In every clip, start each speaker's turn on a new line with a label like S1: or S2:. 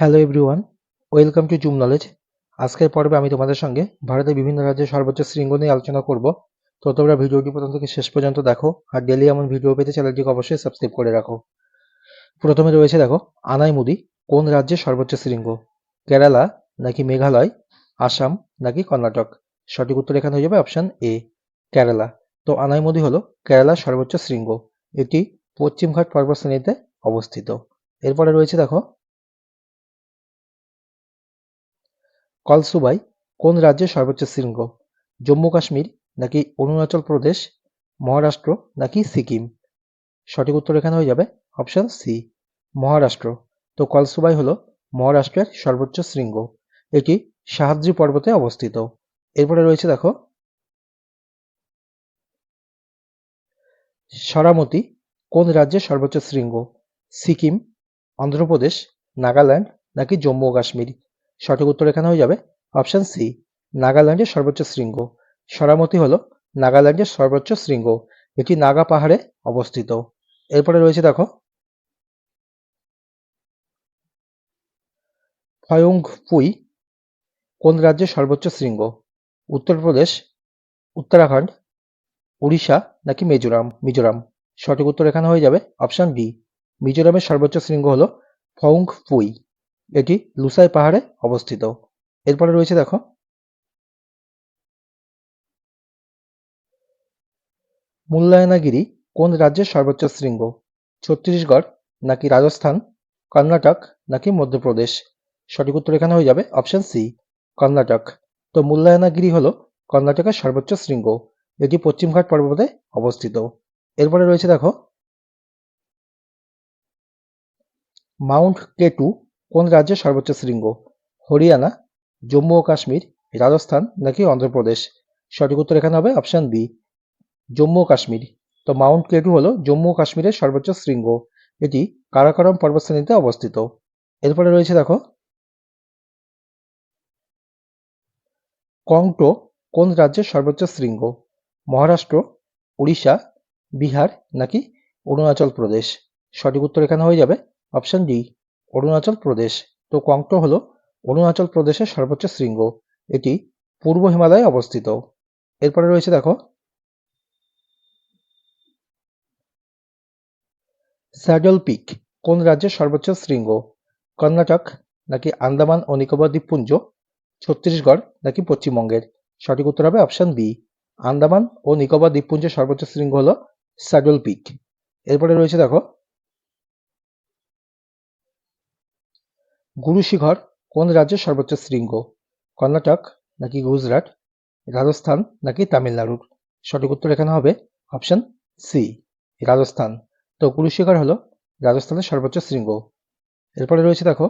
S1: Hello everyone welcome to Zoom Knowledge আজকের পর্বে আমি তোমাদের সঙ্গে ভারতের বিভিন্ন রাজ্যের সর্বোচ্চ শৃঙ্গ নিয়ে আলোচনা করব। তো তোমরা ভিডিওটি প্রথম থেকে শেষ পর্যন্ত দেখো, আর ডেলি এমন ভিডিও পেতে চ্যানেলটিকে অবশ্যই সাবস্ক্রাইব করে রাখো। প্রথমে রয়েছে দেখো, আনাইমুদি, কোন রাজ্যের সর্বোচ্চ শৃঙ্গ? কেরালা নাকি মেঘালয়? আসাম নাকি কর্ণাটক? সঠিক উত্তর এখানে হয়ে যাবে অপশন এ কেরালা। তো আনাইমুদি হলো কেরালার সর্বোচ্চ শৃঙ্গ। এটি পশ্চিমঘাট পর্বতশ্রেণীতে অবস্থিত। এরপরে রয়েছে দেখো কলসুবাই কোন রাজ্যের সর্বোচ্চ শৃঙ্গ? জম্মু কাশ্মীর নাকি অরুণাচল প্রদেশ, মহারাষ্ট্র নাকি সিকিম? সঠিক উত্তর এখানে হয়ে যাবে অপশন সি মহারাষ্ট্র। তো কলসুবাই হলো মহারাষ্ট্রের সর্বোচ্চ শৃঙ্গ। এটি সাহাদ্রি পর্বতে অবস্থিত। এরপরে রয়েছে দেখো, সরামতি কোন রাজ্যের সর্বোচ্চ শৃঙ্গ? সিকিম, অন্ধ্রপ্রদেশ, নাগাল্যান্ড নাকি জম্মু ও কাশ্মীর? সঠিক উত্তর এখানে হয়ে যাবে অপশন সি নাগাল্যান্ডের সর্বোচ্চ শৃঙ্গ। সরামতি হলো নাগাল্যান্ডের সর্বোচ্চ শৃঙ্গ, এটি নাগা পাহাড়ে অবস্থিত। এরপরে রয়েছে দেখো ফয়ংপুই কোন রাজ্যের সর্বোচ্চ শৃঙ্গ? উত্তরপ্রদেশ, উত্তরাখণ্ড, উড়িষ্যা নাকি মিজোরাম? মিজোরাম। সঠিক উত্তর এখানে হয়ে যাবে অপশন ডি মিজোরামের সর্বোচ্চ শৃঙ্গ হলো ফৌংপুই এটি লুসাই পাহাড়ে অবস্থিত। এরপরে রয়েছে দেখো। মূল্যায়নাগিরি কোন রাজ্যের সর্বোচ্চ শৃঙ্গ? ছত্তিশগড় নাকি রাজস্থান? কর্ণাটক নাকি মধ্যপ্রদেশ? সঠিক উত্তর এখানে হয়ে যাবে অপশন সি, কর্ণাটক। তো মূল্যায়নাগিরি হল কর্ণাটকের সর্বোচ্চ শৃঙ্গ, এটি পশ্চিমঘাট পর্বতে অবস্থিত। এরপরে রয়েছে দেখো, মাউন্ট কেটু কোন রাজ্যের সর্বোচ্চ শৃঙ্গ? হরিয়ানা, জম্মু ও কাশ্মীর, রাজস্থান নাকি অন্ধ্রপ্রদেশ? সঠিক উত্তর এখানে হবে অপশন বি জম্মু ও কাশ্মীর। তো মাউন্ট কেটু হলো জম্মু ও কাশ্মীরের সর্বোচ্চ শৃঙ্গ। এটি কারাকরম পর্বতশ্রেণীতে অবস্থিত। এরপরে রয়েছে দেখো, কংটো কোন রাজ্যের সর্বোচ্চ শৃঙ্গ? মহারাষ্ট্র, উড়িষ্যা, বিহার নাকি অরুণাচল প্রদেশ? সঠিক উত্তর এখানে হয়ে যাবে অপশন ডি অরুণাচল প্রদেশ। তো কংটো হলো অরুণাচল প্রদেশের সর্বোচ্চ শৃঙ্গ। এটি পূর্ব হিমালয়ে অবস্থিত। এরপরে রয়েছে দেখো, স্যাডল পিক, কোন রাজ্যের সর্বোচ্চ শৃঙ্গ? কর্ণাটক নাকি আন্দামান ও নিকোবর দ্বীপপুঞ্জ? ছত্তিশগড় নাকি পশ্চিমবঙ্গের? সঠিক উত্তর হবে অপশন বি। আন্দামান ও নিকোবর দ্বীপপুঞ্জের সর্বোচ্চ শৃঙ্গ হল স্যাডল পিক। এরপরে রয়েছে দেখো গুরু শিখর কোন রাজ্যের সর্বোচ্চ শৃঙ্গ? কর্ণাটক নাকি গুজরাট? রাজস্থান নাকি তামিলনাড়ুর? সঠিক উত্তর এখানে হবে অপশন সি রাজস্থান। তো গুরু শিখর হলো রাজস্থানের সর্বোচ্চ শৃঙ্গ। এরপরে রয়েছে দেখো,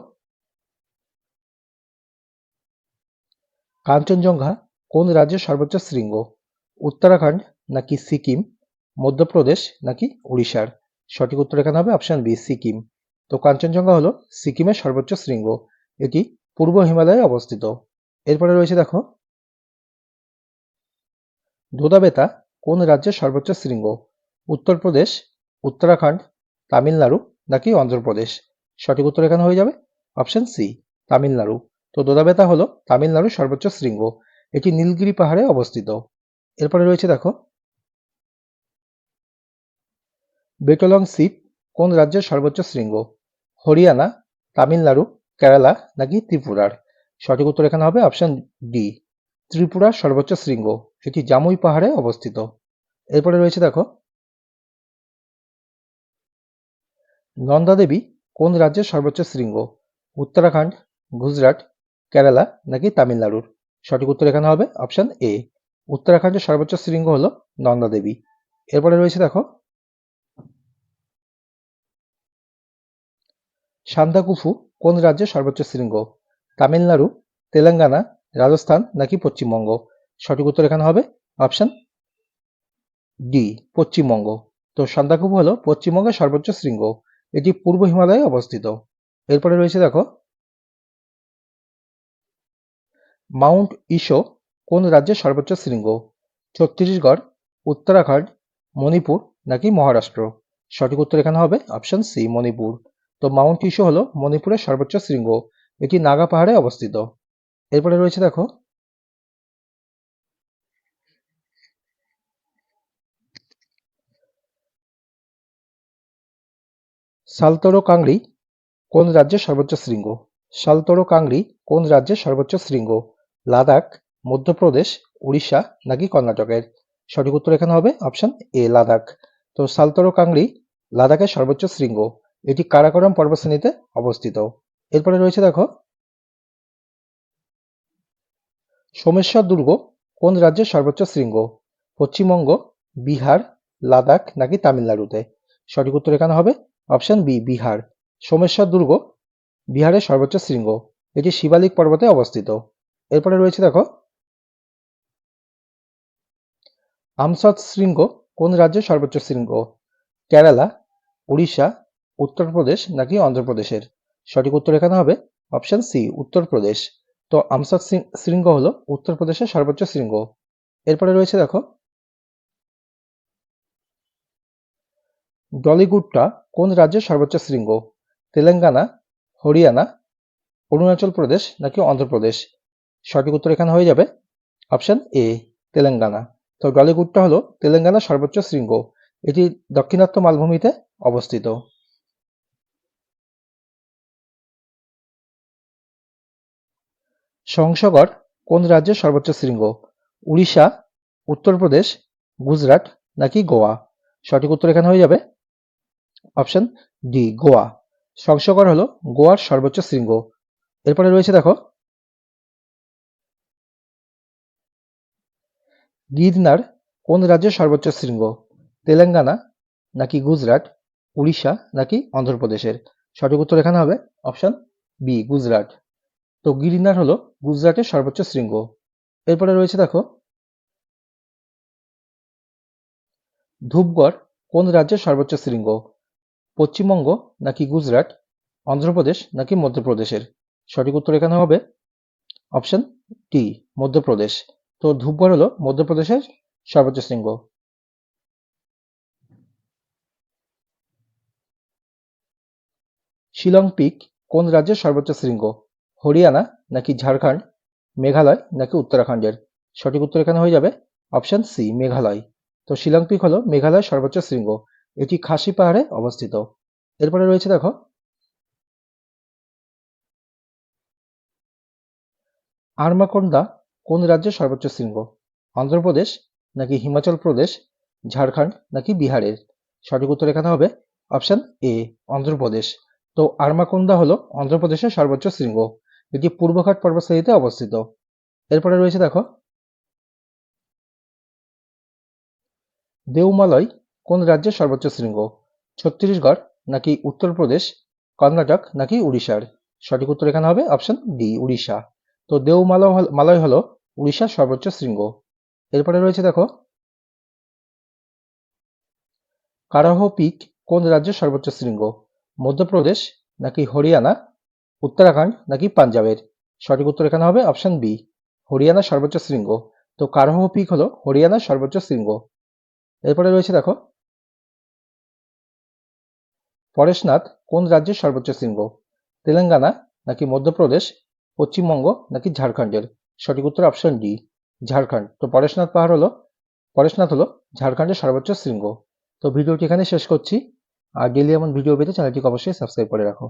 S1: কাঞ্চনজঙ্ঘা কোন রাজ্যের সর্বোচ্চ শৃঙ্গ? উত্তরাখণ্ড নাকি সিকিম? মধ্যপ্রদেশ নাকি উড়িষ্যার? সঠিক উত্তর এখানে হবে অপশন বি সিকিম। তো কাঞ্চনজঙ্ঘা হলো সিকিমের সর্বোচ্চ শৃঙ্গ। এটি পূর্ব হিমালয়ে অবস্থিত। এরপরে রয়েছে দেখো, দোদাবেতা কোন রাজ্যের সর্বোচ্চ শৃঙ্গ? উত্তরপ্রদেশ, উত্তরাখণ্ড, তামিলনাড়ু নাকি অন্ধ্রপ্রদেশ? সঠিক উত্তর এখানে হয়ে যাবে অপশন সি, তামিলনাড়ু। তো দোদাবেতা হলো তামিলনাড়ুর সর্বোচ্চ শৃঙ্গ। এটি নীলগিরি পাহাড়ে অবস্থিত। এরপরে রয়েছে দেখো বেটলং সিপ কোন রাজ্যের সর্বোচ্চ শৃঙ্গ? হরিয়ানা, তামিলনাড়ু, কেরালা নাকি ত্রিপুরার? সঠিক উত্তর এখানে হবে অপশন ডি ত্রিপুরার সর্বোচ্চ শৃঙ্গ এটি জামুই পাহাড়ে অবস্থিত। এরপরে রয়েছে দেখো নন্দাদেবী কোন রাজ্যের সর্বোচ্চ শৃঙ্গ? উত্তরাখণ্ড, গুজরাট, কেরালা নাকি তামিলনাড়ুর? সঠিক উত্তর এখানে হবে অপশন এ উত্তরাখণ্ডের সর্বোচ্চ শৃঙ্গ হলো নন্দাদেবী এরপরে রয়েছে দেখো সান্দাকুফু কোন রাজ্যের সর্বোচ্চ শৃঙ্গ? তামিলনাড়ু, তেলেঙ্গানা, রাজস্থান নাকি পশ্চিমবঙ্গ? সঠিক উত্তর এখানে হবে অপশন ডি, পশ্চিমবঙ্গ। তো সান্দাকুফু হলো পশ্চিমবঙ্গের সর্বোচ্চ শৃঙ্গ। এটি পূর্ব হিমালয়ে অবস্থিত। এরপরে রয়েছে দেখো মাউন্ট ইসো কোন রাজ্যের সর্বোচ্চ শৃঙ্গ? ছত্তিশগড়, উত্তরাখণ্ড, মণিপুর নাকি মহারাষ্ট্র? সঠিক উত্তর এখানে হবে অপশন সি, মণিপুর। তো মাউন্ট ইসো হলো মণিপুরের সর্বোচ্চ শৃঙ্গ, এটি নাগা পাহাড়ে অবস্থিত। এরপরে রয়েছে দেখো সালতরো কাংড়ি কোন রাজ্যের সর্বোচ্চ শৃঙ্গ? সালতরো কাংড়ি কোন রাজ্যের সর্বোচ্চ শৃঙ্গ? লাদাখ, মধ্যপ্রদেশ, উড়িষ্যা নাকি কর্ণাটকের? সঠিক উত্তর এখানে হবে অপশন এ, লাদাখ। তো সালতরো কাংড়ি লাদাখের সর্বোচ্চ শৃঙ্গ। এটি কারাকোরাম পর্বতশ্রেণীতে অবস্থিত। এরপরে রয়েছে দেখো, সোমেশ্বর দুর্গ কোন রাজ্যের সর্বোচ্চ শৃঙ্গ? পশ্চিমবঙ্গ, বিহার, লাদাখ নাকি তামিলনাড়ুতে? সঠিক উত্তর এখানে হবে অপশন বি, বিহার। সোমেশ্বর দুর্গ বিহারের সর্বোচ্চ শৃঙ্গ। এটি শিবালিক পর্বতে অবস্থিত। এরপরে রয়েছে দেখো আমসৎ শৃঙ্গ কোন রাজ্যের সর্বোচ্চ শৃঙ্গ? কেরালা, উড়িষ্যা উত্তরপ্রদেশ নাকি অন্ধ্রপ্রদেশের? সঠিক উত্তর এখানে হবে অপশন সি উত্তরপ্রদেশ। তো আমসৎ শৃঙ্গ হলো উত্তরপ্রদেশের সর্বোচ্চ শৃঙ্গ। এরপরে রয়েছে দেখো, ডলিগুডটা কোন রাজ্যের সর্বোচ্চ শৃঙ্গ? তেলেঙ্গানা, হরিয়ানা, অরুণাচল প্রদেশ নাকি অন্ধ্রপ্রদেশ? সঠিক উত্তর এখানে হয়ে যাবে অপশন এ তেলেঙ্গানা। তো ডলিগুডটা হলো তেলেঙ্গানার সর্বোচ্চ শৃঙ্গ। এটি দক্ষিণাত্য মালভূমিতে অবস্থিত। সংসগড় কোন রাজ্যের সর্বোচ্চ শৃঙ্গ? উড়িষ্যা, উত্তরপ্রদেশ, গুজরাট নাকি গোয়া? সঠিক উত্তর এখানে হয়ে যাবে। Option D, Goa. সংসগড় হলো গোয়ার সর্বোচ্চ শৃঙ্গ। এরপরে রয়েছে দেখো, গিরনার কোন রাজ্যের সর্বোচ্চ শৃঙ্গ? তেলেঙ্গানা নাকি গুজরাট? উড়িষ্যা নাকি অন্ধ্রপ্রদেশের? সঠিক উত্তর এখানে হবে, অপশন বি, গুজরাট। তো গিরিনার হলো গুজরাটের সর্বোচ্চ শৃঙ্গ। এরপরে রয়েছে দেখো, ধূপগড় কোন রাজ্যের সর্বোচ্চ শৃঙ্গ? পশ্চিমবঙ্গ নাকি গুজরাট? অন্ধ্রপ্রদেশ নাকি মধ্যপ্রদেশের? সঠিক উত্তর এখানে হবে অপশন টি, মধ্যপ্রদেশ। তো ধূপগড় হলো মধ্যপ্রদেশের সর্বোচ্চ শৃঙ্গ। শিলং পিক কোন রাজ্যের সর্বোচ্চ শৃঙ্গ? হরিয়ানা নাকি ঝাড়খণ্ড, মেঘালয় নাকি উত্তরাখণ্ডের? সঠিক উত্তর এখানে হয়ে যাবে অপশন সি, মেঘালয়। তো শিলং পিক হলো মেঘালয়ের সর্বোচ্চ শৃঙ্গ। এটি খাসি পাহাড়ে অবস্থিত। এরপরে রয়েছে দেখো, আরমাকোন্ডা কোন রাজ্যের সর্বোচ্চ শৃঙ্গ? অন্ধ্রপ্রদেশ নাকি হিমাচল প্রদেশ, ঝাড়খণ্ড নাকি বিহারের? সঠিক উত্তর এখানে হবে অপশন এ, অন্ধ্রপ্রদেশ। তো আরমাকোন্দা হলো অন্ধ্রপ্রদেশের সর্বোচ্চ শৃঙ্গ। এটি পূর্বঘাট পর্বতশ্রেণীতে অবস্থিত। এরপরে রয়েছে দেখো দেউমালয় কোন রাজ্যের সর্বোচ্চ শৃঙ্গ? ছত্তিশগড় নাকি উত্তরপ্রদেশ, কর্ণাটক নাকি উড়িষ্যার? সঠিক উত্তর এখানে হবে অপশন ডি উড়িষ্যা। তো দেউমালয় মালয় হলো উড়িষ্যার সর্বোচ্চ শৃঙ্গ। এরপরে রয়েছে দেখো, কারাহ পিক কোন রাজ্যের সর্বোচ্চ শৃঙ্গ? মধ্যপ্রদেশ নাকি হরিয়ানা উত্তরাখণ্ড নাকি পাঞ্জাবের? সঠিক উত্তর এখানে হবে অপশন বি হরিয়ানার সর্বোচ্চ শৃঙ্গ। তো কারহ পিক হলো? হরিয়ানার সর্বোচ্চ শৃঙ্গ। এরপরে রয়েছে দেখো, পরেশনাথ কোন রাজ্যের সর্বোচ্চ শৃঙ্গ? তেলেঙ্গানা নাকি মধ্যপ্রদেশ? পশ্চিমবঙ্গ নাকি ঝাড়খণ্ডের? সঠিক উত্তর অপশন ডি ঝাড়খণ্ড। তো পরেশনাথ পাহাড় হলো, পরেশনাথ হলো ঝাড়খণ্ডের সর্বোচ্চ শৃঙ্গ। তো ভিডিওটি এখানে শেষ করছি। আর ডেলি এমন ভিডিও পেতে চ্যানেলটিকে অবশ্যই সাবস্ক্রাইব করে রাখো।